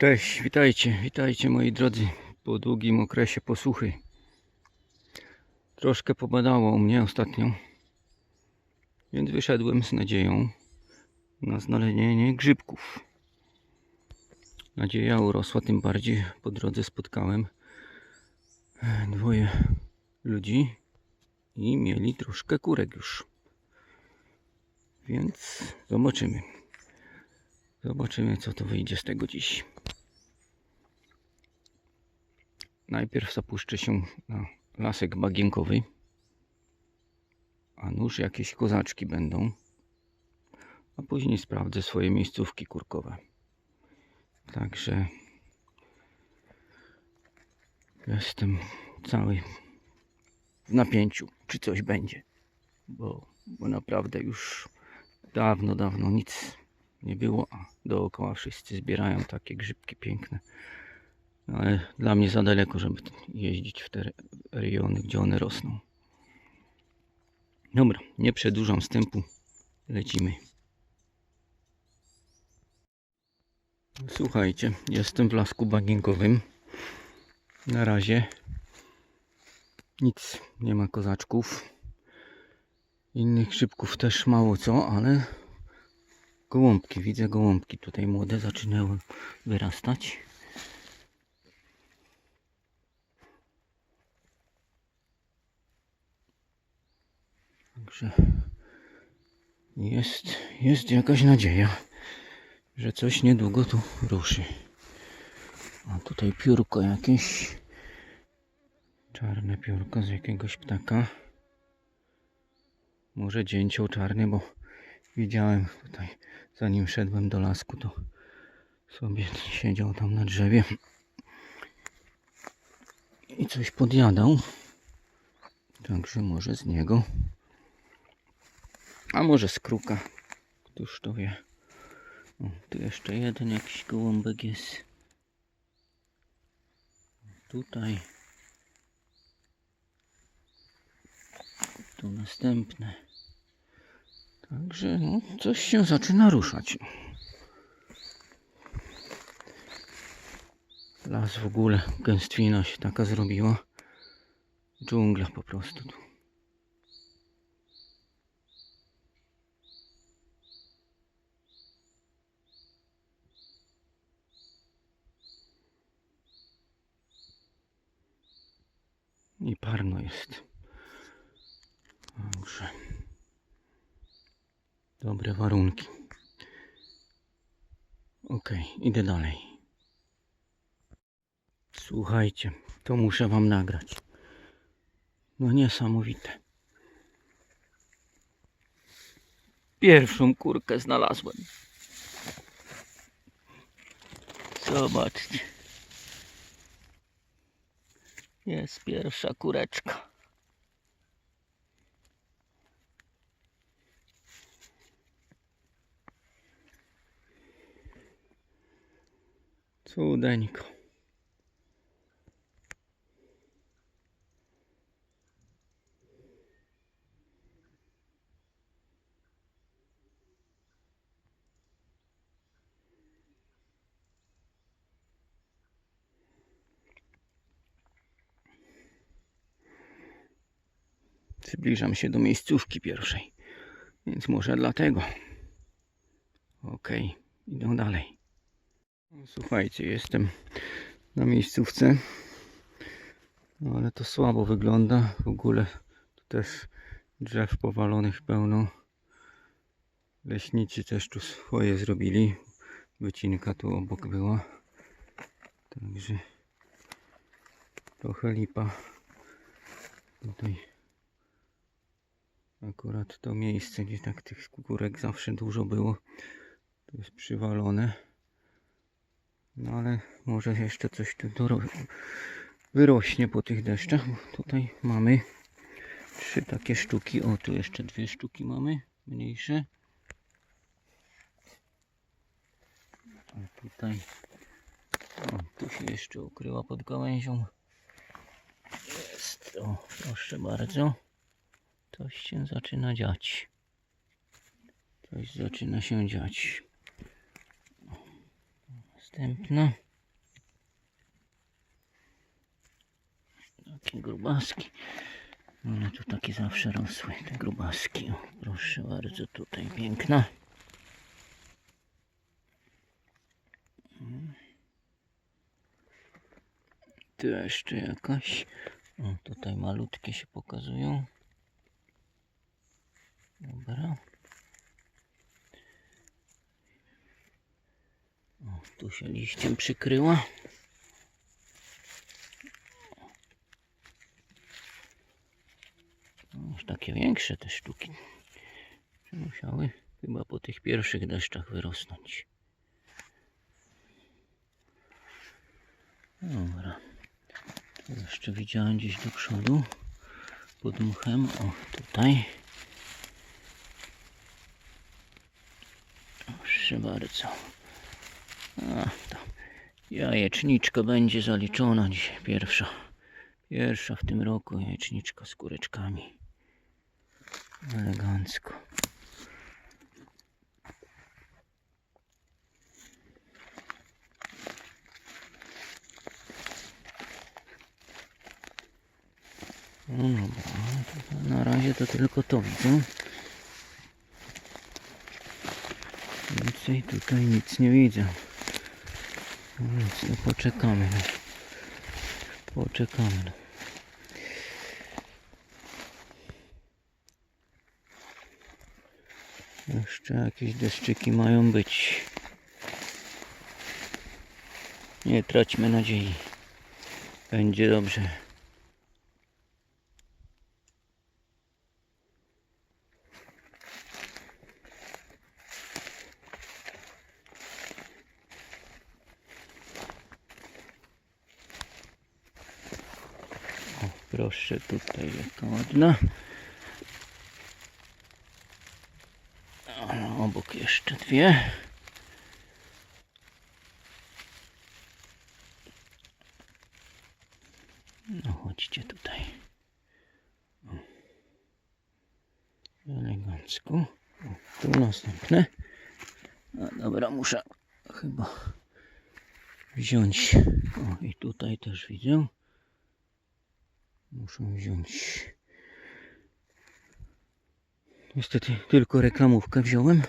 Cześć, witajcie, witajcie moi drodzy po długim okresie posłuchy. Troszkę pobadało u mnie ostatnio, więc wyszedłem z nadzieją na znalezienie grzybków. Nadzieja urosła, tym bardziej po drodze spotkałem e, dwoje ludzi i mieli troszkę kurek już. Więc zobaczymy. Zobaczymy, co to wyjdzie z tego dziś. Najpierw zapuszczę się na lasek bagienkowy, a nuż jakieś kozaczki będą, a później sprawdzę swoje miejscówki kurkowe. Także jestem cały w napięciu, czy coś będzie, bo, bo naprawdę już dawno, dawno nic nie było, a dookoła wszyscy zbierają takie grzybki piękne. No, ale dla mnie za daleko, żeby jeździć w te re- rejony, gdzie one rosną. Dobra, nie przedłużam wstępu, lecimy. Słuchajcie, jestem w lasku bagienkowym. Na razie nic, nie ma kozaczków. Innych grzybków też mało co, ale Gołąbki, widzę gołąbki tutaj młode zaczynały wyrastać. Także jest, jest jakaś nadzieja, że coś niedługo tu ruszy. A tutaj piórko jakieś. Czarne piórko z jakiegoś ptaka. Może dzięcioł czarny, bo widziałem tutaj, zanim szedłem do lasku, to sobie siedział tam na drzewie i coś podjadał. Także może z niego, a może z kruka, któż to wie. O, tu jeszcze jeden jakiś gołąbek jest. Tutaj. Tu następne. Także no, coś się zaczyna ruszać. Las w ogóle, gęstwina się taka zrobiła. Dżungla po prostu tu. I parno jest. Dobrze. Dobre warunki. Ok, idę dalej. Słuchajcie, to muszę wam nagrać. No niesamowite. Pierwszą kurkę znalazłem. Zobaczcie. Jest pierwsza kureczka. Cudeńko. Zbliżam się do miejscówki pierwszej, więc może dlatego. Okej, idę dalej. Słuchajcie, jestem na miejscówce, no ale to słabo wygląda. W ogóle tu też drzew powalonych pełno. Leśnicy też tu swoje zrobili. Wycinka tu obok była. Także trochę lipa. Tutaj akurat to miejsce, gdzie tak tych górek zawsze dużo było. To jest przywalone. No ale może jeszcze coś tu wyrośnie po tych deszczach. Tutaj mamy trzy takie sztuki. O, tu jeszcze dwie sztuki mamy, mniejsze. A tutaj, o, tu się jeszcze ukryła pod gałęzią. Jest, o, proszę bardzo. Coś się zaczyna dziać. Coś zaczyna się dziać. Następna. Takie grubaski. One tu takie zawsze rosły, te grubaski. O, proszę bardzo, tutaj piękna. Tu jeszcze jakaś. O, tutaj malutkie się pokazują. Dobra. O, tu się liściem przykryła. Już takie większe te sztuki. Musiały chyba po tych pierwszych deszczach wyrosnąć. Dobra. Jeszcze widziałem gdzieś do przodu. Pod mchem. O, tutaj. Proszę bardzo. A, to jajeczniczka będzie zaliczona dzisiaj. Pierwsza. Pierwsza w tym roku jajeczniczka z kureczkami. Elegancko. No dobra, na razie to tylko to widzę. Więcej tutaj nic nie widzę. No Więc no poczekamy. No. Poczekamy. No. Jeszcze jakieś deszczyki mają być. Nie traćmy nadziei. Będzie dobrze. O, proszę tutaj jaka ładna. A obok jeszcze dwie. No chodźcie tutaj. O. Elegancko. O, tu następne. No dobra, muszę chyba wziąć. O i tutaj też widzę. Muszę wziąć. Niestety tylko reklamówkę wziąłem.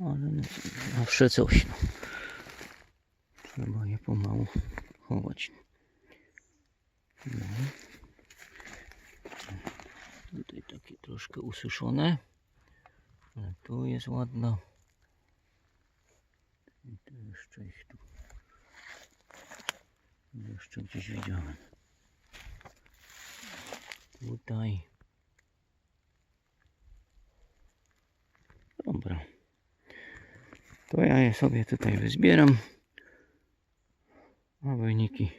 Ale no, zawsze coś. No. Trzeba je pomału chować. No. Tutaj takie troszkę ususzone. Ale tu jest ładna. I tu jeszcze ich tu. Jeszcze gdzieś widziałem. Tutaj. Dobra. To ja je sobie tutaj wyzbieram. A wyniki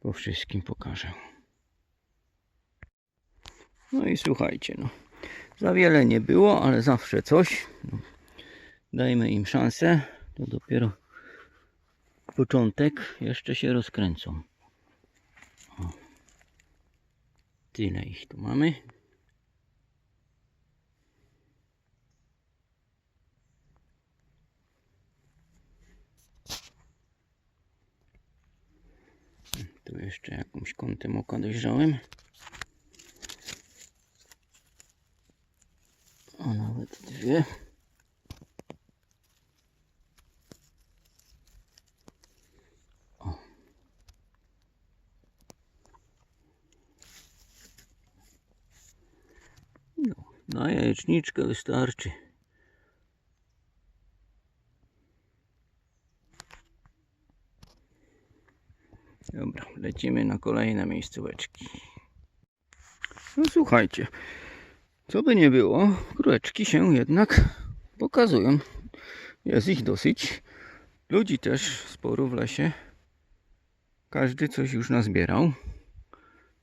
po wszystkim pokażę. No i słuchajcie, no. Za wiele nie było, ale zawsze coś. No. Dajmy im szansę. To dopiero początek. Jeszcze się rozkręcą. O. Tyle ich tu mamy. Tu jeszcze jakimś kątem oka dojrzałem. A nawet dwie. O. No, na jajeczniczkę wystarczy. Dobra, lecimy na kolejne miejscóweczki. No słuchajcie, co by nie było, króleczki się jednak pokazują. Jest ich dosyć. Ludzi też sporo w lesie. Każdy coś już nazbierał.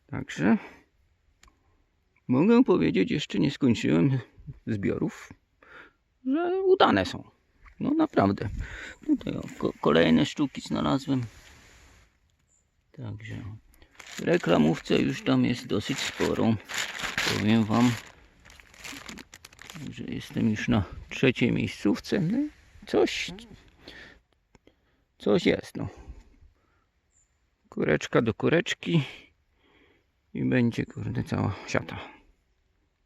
Także mogę powiedzieć, jeszcze nie skończyłem zbiorów, że udane są. No naprawdę. Tutaj o, ko- kolejne sztuki znalazłem. Także reklamówce już tam jest dosyć sporo. Powiem Wam, że jestem już na trzeciej miejscówce. No, coś, coś jest. No. Kureczka do kureczki i będzie kurde cała siata.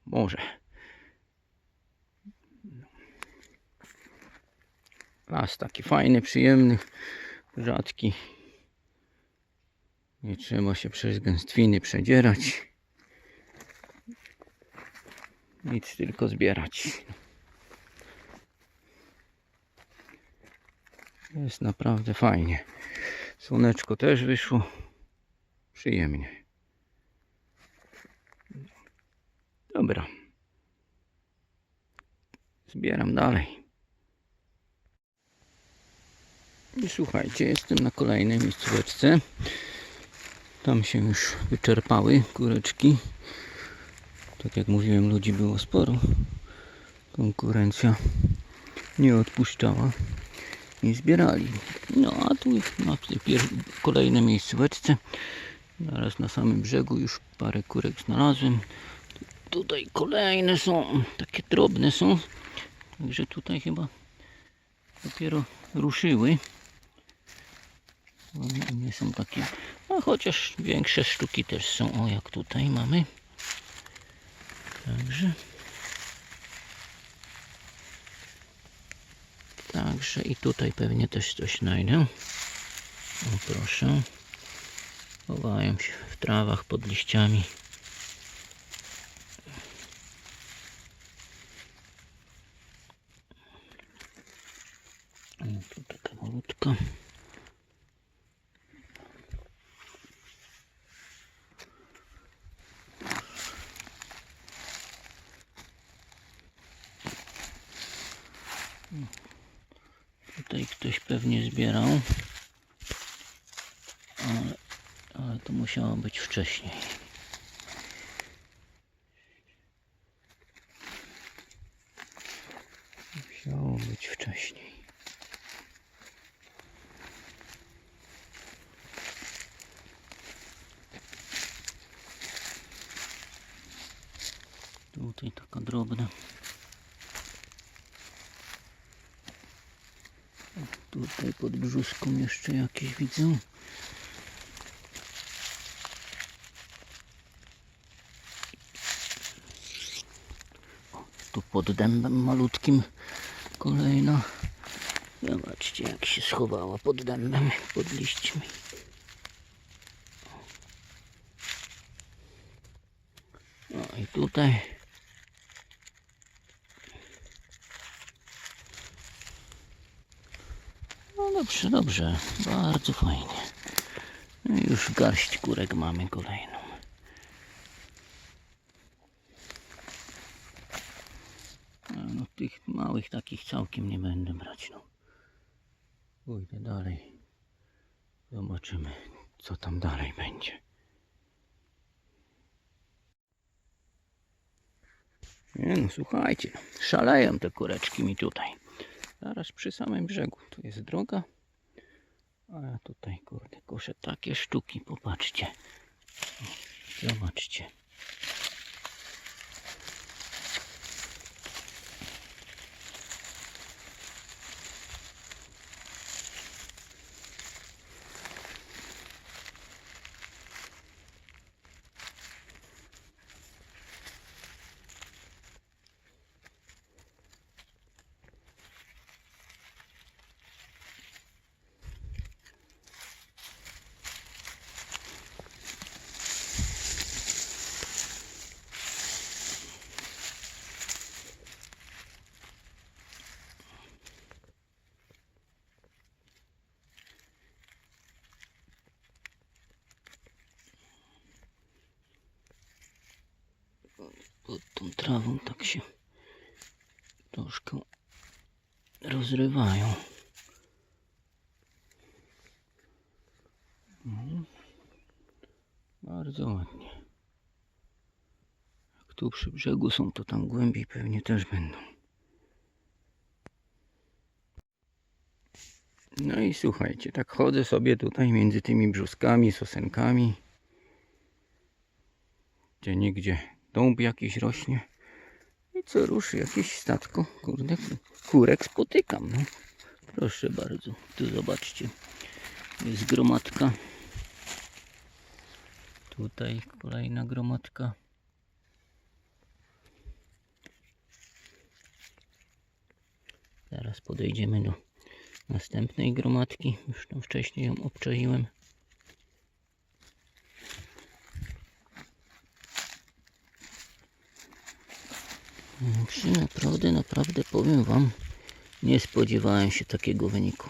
Może. Las taki fajny, przyjemny, rzadki. Nie trzeba się przez gęstwiny przedzierać. Nic tylko zbierać. Jest naprawdę fajnie. Słoneczko też wyszło. Przyjemnie. Dobra. Zbieram dalej. I słuchajcie, jestem na kolejnej miejscóweczce. Tam się już wyczerpały kureczki. Tak jak mówiłem, ludzi było sporo. Konkurencja nie odpuszczała i zbierali. No a tu na tej kolejnej miejscóweczce, zaraz na samym brzegu już parę kurek znalazłem. Tutaj kolejne są, takie drobne są. Także tutaj chyba dopiero ruszyły. Nie są takie, a chociaż większe sztuki też są, o jak tutaj mamy. Także. Także i tutaj pewnie też coś znajdę. O proszę. Chowają się w trawach pod liściami. O, tu taka malutka. Tutaj ktoś pewnie zbierał. Ale, ale to musiało być wcześniej. Musiało być wcześniej. Drobna. Tutaj pod brzuską jeszcze jakieś widzę. O, Tu pod dębem malutkim kolejna. Zobaczcie jak się schowała pod dębem, pod liśćmi. No i tutaj. No dobrze. Bardzo fajnie. No już garść kurek mamy kolejną. A No tych małych takich całkiem nie będę brać. No. Pójdę dalej. Zobaczymy co tam dalej będzie. Nie no słuchajcie, szaleją te kureczki mi tutaj. Zaraz przy samym brzegu. Tu jest droga. A tutaj, kurde, koszę takie sztuki. Popatrzcie. Zobaczcie. Pod tą trawą tak się troszkę rozrywają. No. Bardzo ładnie. Jak tu przy brzegu są, to tam głębiej pewnie też będą. No i słuchajcie, tak chodzę sobie tutaj między tymi brzuskami, sosenkami. Gdzie nigdzie dąb jakiś rośnie. I co ruszy jakieś statko, kurde, kurek spotykam, no. Proszę bardzo, tu zobaczcie. Jest gromadka. Tutaj kolejna gromadka. Teraz podejdziemy do następnej gromadki. Już tam wcześniej ją obczaiłem. Czy naprawdę, naprawdę powiem Wam, nie spodziewałem się takiego wyniku.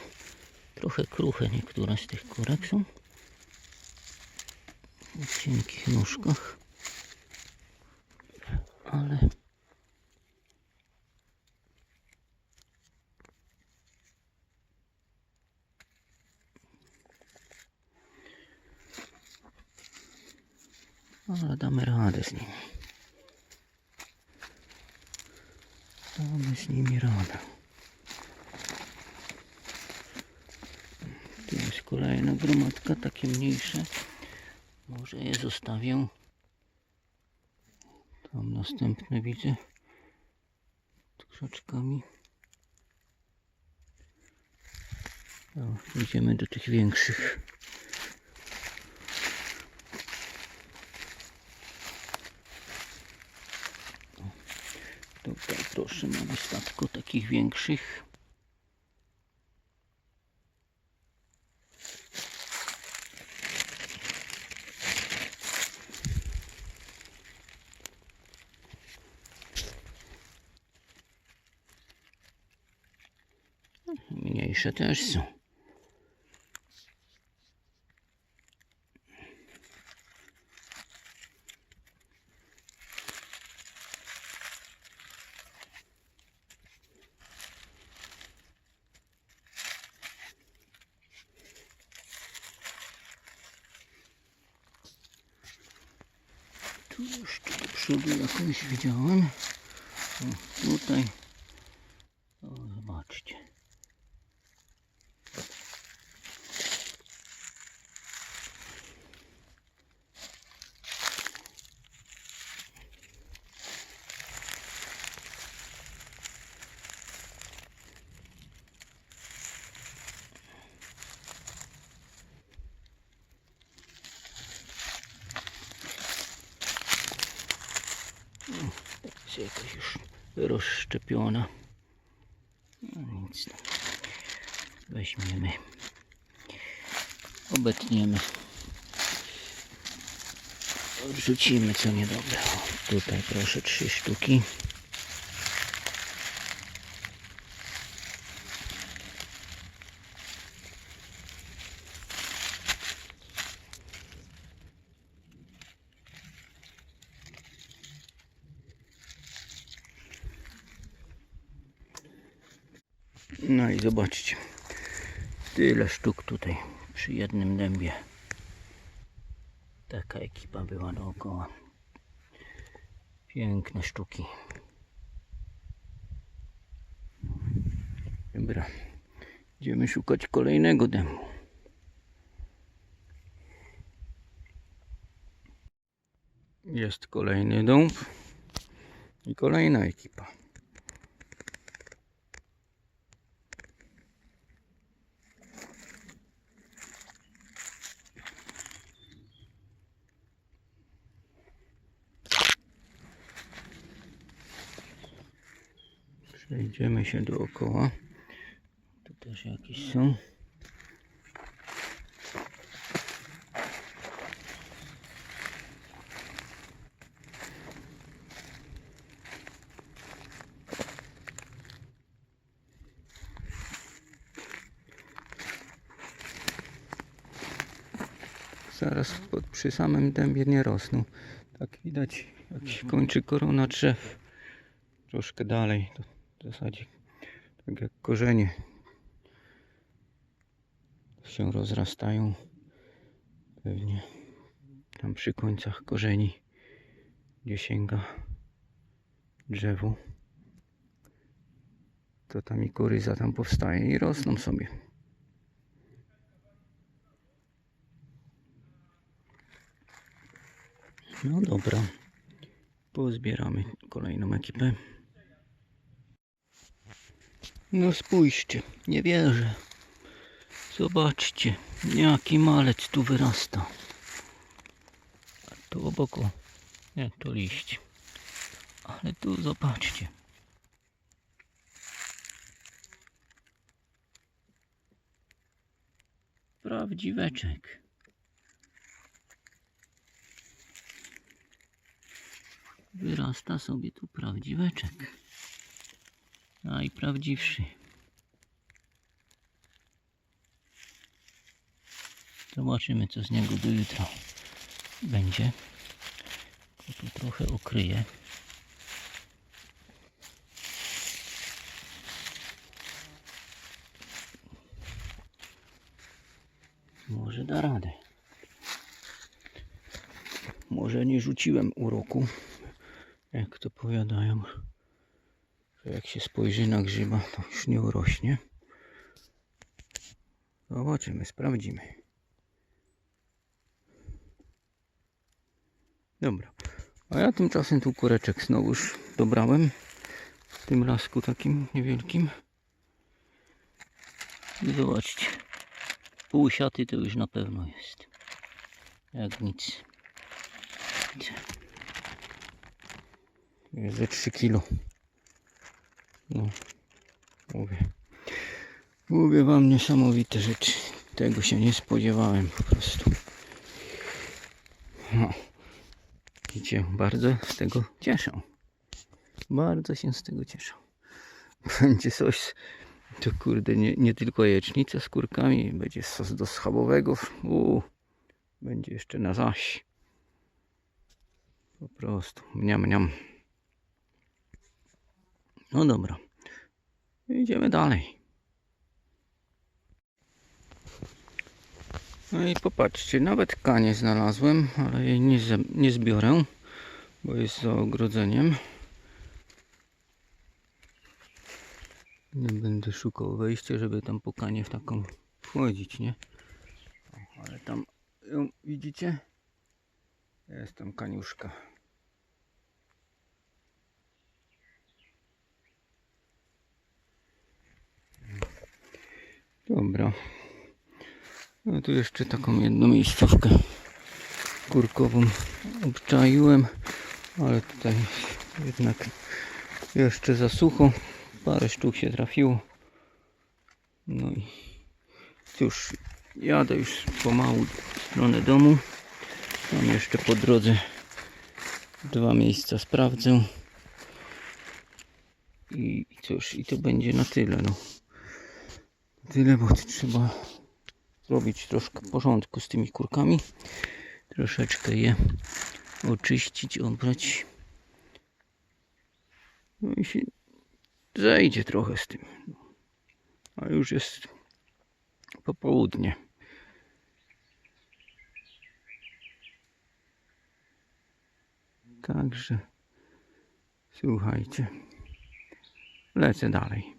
Trochę kruche niektóre z tych korek są. W cienkich nóżkach. Ale ale damy radę z nimi. Damy z nimi radę. Tu jest kolejna gromadka, takie mniejsze. Może je zostawię. Tam następne widzę. Krzaczkami. No, idziemy do tych większych. Proszę mamy statko takich większych. Mniejsze też są. Tu jeszcze do przodu jakąś widziałem. O, tutaj. O, zobaczcie. Jest jakaś już rozszczepiona. No nic. tam. Weźmiemy. Obetniemy. Odrzucimy co niedobre. O, tutaj proszę trzy sztuki. No i zobaczcie. Tyle sztuk tutaj przy jednym dębie. Taka ekipa była dookoła. Piękne sztuki. Dobra. Idziemy szukać kolejnego dębu. Jest kolejny dąb i kolejna ekipa. Przejdziemy się dookoła. Tu też jakieś są. Zaraz pod, przy samym dębie nie rosną. Tak widać, jak się kończy korona drzew troszkę dalej. W zasadzie tak jak korzenie się rozrastają. Pewnie tam przy końcach korzeni, gdzie sięga drzewo, to tam i koryza tam powstaje i rosną sobie. No dobra, pozbieramy kolejną ekipę. No spójrzcie, nie wierzę. Zobaczcie, jaki malec tu wyrasta. tu obok, nie, to liść. Ale tu zobaczcie. Prawdziweczek. Wyrasta sobie tu prawdziweczek. Najprawdziwszy. Zobaczymy co z niego do jutra będzie. Go tu trochę okryję. Może da radę. Może nie rzuciłem uroku, jak to powiadają, jak się spojrzy na grzyba, to już nie urośnie. Zobaczymy, sprawdzimy. Dobra. A ja tymczasem tu kureczek znowuż dobrałem. W tym lasku takim niewielkim. I zobaczcie. Pół siaty to już na pewno jest. Jak nic. Jest ze 3 kilo. No. Mówię. Mówię wam niesamowite rzeczy. Tego się nie spodziewałem po prostu. No. I cię bardzo z tego cieszą. Bardzo się z tego cieszą. Będzie coś, to kurde, nie, nie tylko jajecznica z kurkami, będzie sos do schabowego. Uuu, będzie jeszcze na zaś. Po prostu, mniam, mniam. No dobra, idziemy dalej. No i popatrzcie, nawet kanie znalazłem, ale jej nie, nie zbiorę, bo jest za ogrodzeniem. Nie będę szukał wejścia, żeby tam po kanie w taką wchodzić, nie? O, ale tam ją widzicie? Jest tam kaniuszka. Dobra. No tu jeszcze taką jedną miejscówkę kurkową obczaiłem, ale tutaj jednak jeszcze za sucho. Parę sztuk się trafiło. No i cóż, jadę już pomału w stronę domu. Tam jeszcze po drodze dwa miejsca sprawdzę. I cóż, i to będzie na tyle. No. Tyle, bo trzeba zrobić troszkę porządku z tymi kurkami. Troszeczkę je oczyścić, obrać. No i się zejdzie trochę z tym. A już jest popołudnie. Także słuchajcie. Lecę dalej.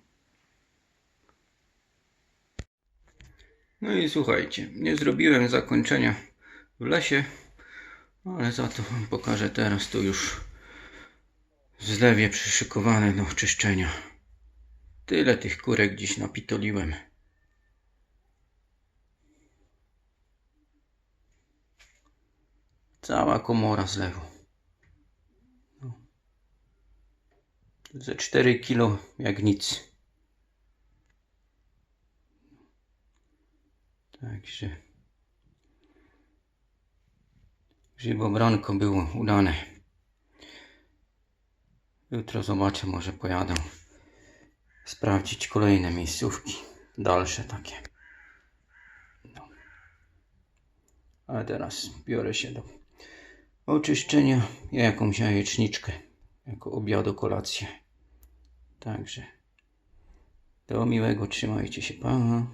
No i słuchajcie, nie zrobiłem zakończenia w lesie, ale za to wam pokażę teraz tu już zlewie przyszykowane do czyszczenia. Tyle tych kurek dziś napitoliłem. Cała komora zlewu. No. Ze 4 kilo jak nic. Także grzybobranko było udane. Jutro zobaczę, może pojadę sprawdzić kolejne miejscówki, dalsze takie. No. A teraz biorę się do oczyszczenia i jakąś jajeczniczkę jako obiadu kolację. Także do miłego, trzymajcie się, pa.